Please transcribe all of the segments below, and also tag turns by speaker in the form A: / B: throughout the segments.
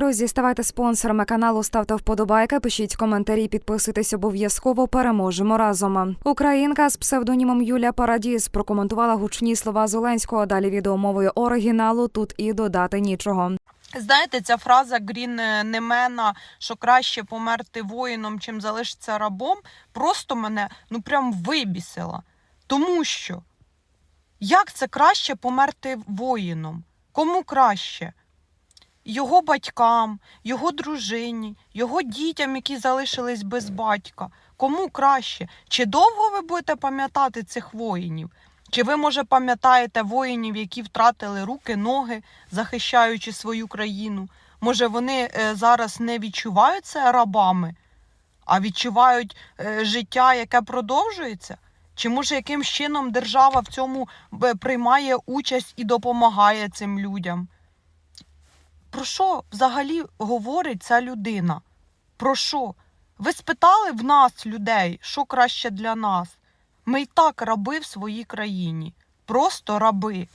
A: Друзі, ставайте спонсорами каналу, ставте вподобайки, пишіть коментарі, підписуйтесь обов'язково. Переможемо разом. Українка з псевдонімом Юля Парадіс прокоментувала гучні слова Зеленського. Далі відеомовою оригіналу тут і додати нічого.
B: Знаєте, ця фраза Грін Немена, що краще померти воїном, чим залишитися рабом, просто мене ну прям вибісила. Тому що як це краще померти воїном? Кому краще? Його батькам, його дружині, його дітям, які залишились без батька. Кому краще? Чи довго ви будете пам'ятати цих воїнів? Чи ви, може, пам'ятаєте воїнів, які втратили руки, ноги, захищаючи свою країну? Може, вони е, зараз не відчувають це рабами, а відчувають е, життя, яке продовжується? Чи може якимсь чином держава в цьому е, приймає участь і допомагає цим людям? Про що взагалі говорить ця людина? Про що? Ви спитали в нас, людей, що краще для нас? Ми й так раби в своїй країні. Просто раби.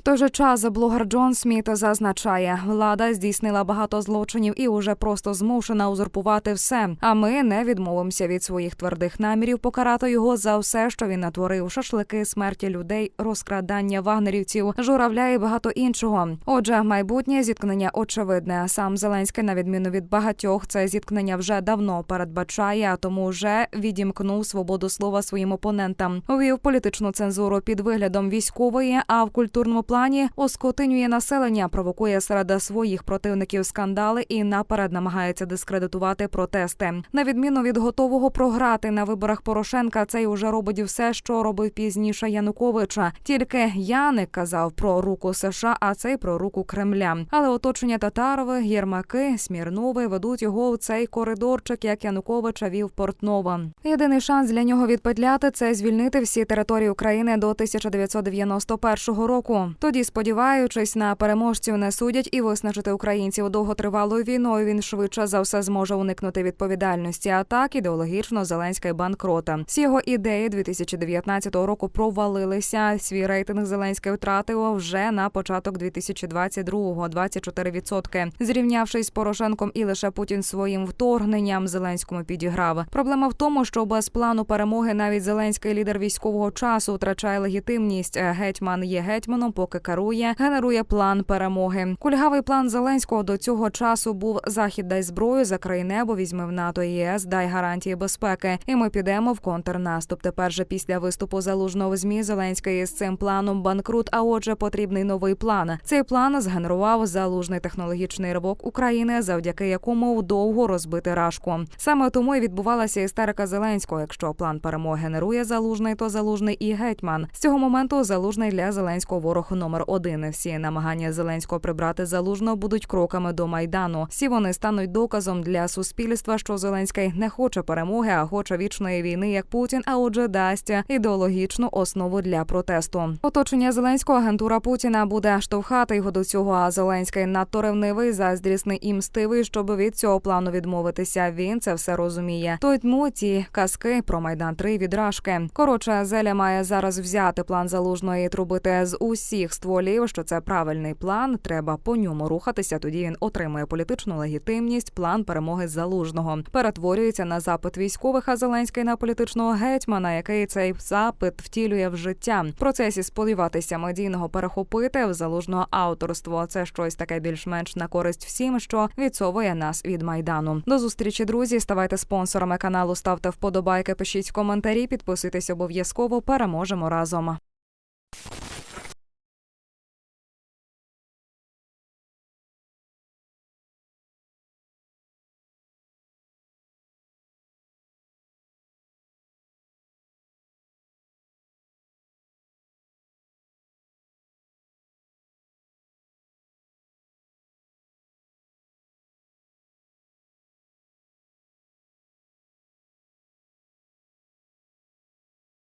A: В той же час блогер Джон Сміт зазначає, влада здійснила багато злочинів і уже просто змушена узурпувати все. А ми не відмовимося від своїх твердих намірів покарати його за все, що він натворив: шашлики, смерті людей, розкрадання вагнерівців, журавля і багато іншого. Отже, майбутнє зіткнення очевидне. Сам Зеленський, на відміну від багатьох, це зіткнення вже давно передбачає, а тому вже відімкнув свободу слова своїм опонентам. Увів політичну цензуру під виглядом військової, а в культурному плані оскотинює населення, провокує серед своїх противників скандали і наперед намагається дискредитувати протести. На відміну від готового програти на виборах Порошенка, цей уже робить все, що робив пізніше Януковича. Тільки Яник казав про руку США, а цей про руку Кремля. Але оточення Татарови, Єрмаки, Смірнови ведуть його в цей коридорчик, як Януковича вів Портнова. Єдиний шанс для нього відпетляти це звільнити всі території України до 1991 року. Тоді, сподіваючись на переможців, не судять і визначити українців довготривалою війною. Він швидше за все зможе уникнути відповідальності. А так ідеологічно Зеленський банкрота. Всі його ідеї 2019 року провалилися. Свій рейтинг Зеленський втратив вже на початок 2022-го – 24%. Зрівнявшись з Порошенком, і лише Путін своїм вторгненням Зеленському підіграв. Проблема в тому, що без плану перемоги навіть Зеленський лідер військового часу втрачає легітимність. Гетьман є гетьманом, поки керує, генерує план перемоги. Кульгавий план Зеленського до цього часу був захід дай зброю, закрий небо, візьми в НАТО і ЄС, дай гарантії безпеки. І ми підемо в контрнаступ. Тепер же після виступу залужного в змі Зеленський з цим планом банкрут. А отже, потрібний новий план. Цей план згенерував залужний технологічний ривок України, завдяки якому довго розбити рашку. Саме тому і відбувалася істерика Зеленського. Якщо план перемоги генерує залужний, то залужний і гетьман. З цього моменту залужний для Зеленського ворог номер один. Всі намагання Зеленського прибрати залужного будуть кроками до майдану. Всі вони стануть доказом для суспільства, що Зеленський не хоче перемоги, а хоче вічної війни, як Путін. А отже, дасть ідеологічну основу для протесту. Оточення Зеленського агентура Путіна буде штовхати його до цього. А Зеленський надто ревнивий, заздрісний і мстивий, щоб від цього плану відмовитися. Він це все розуміє. Тому ці казки про майдан 3 відражки. Коротше, Зеля має зараз взяти план залужної трубити з усіх стволів, що це правильний план. Треба по ньому рухатися. Тоді він отримує політичну легітимність. План перемоги залужного перетворюється на запит військових, а Зеленський на політичного гетьмана, який цей запит втілює в життя. В процесі сподіватися медійного перехопити в залужного авторство. Це щось таке більш-менш на користь всім, що відсовує нас від майдану. До зустрічі, друзі. Ставайте спонсорами каналу, ставте вподобайки, пишіть коментарі, підписуйтесь обов'язково. Переможемо разом.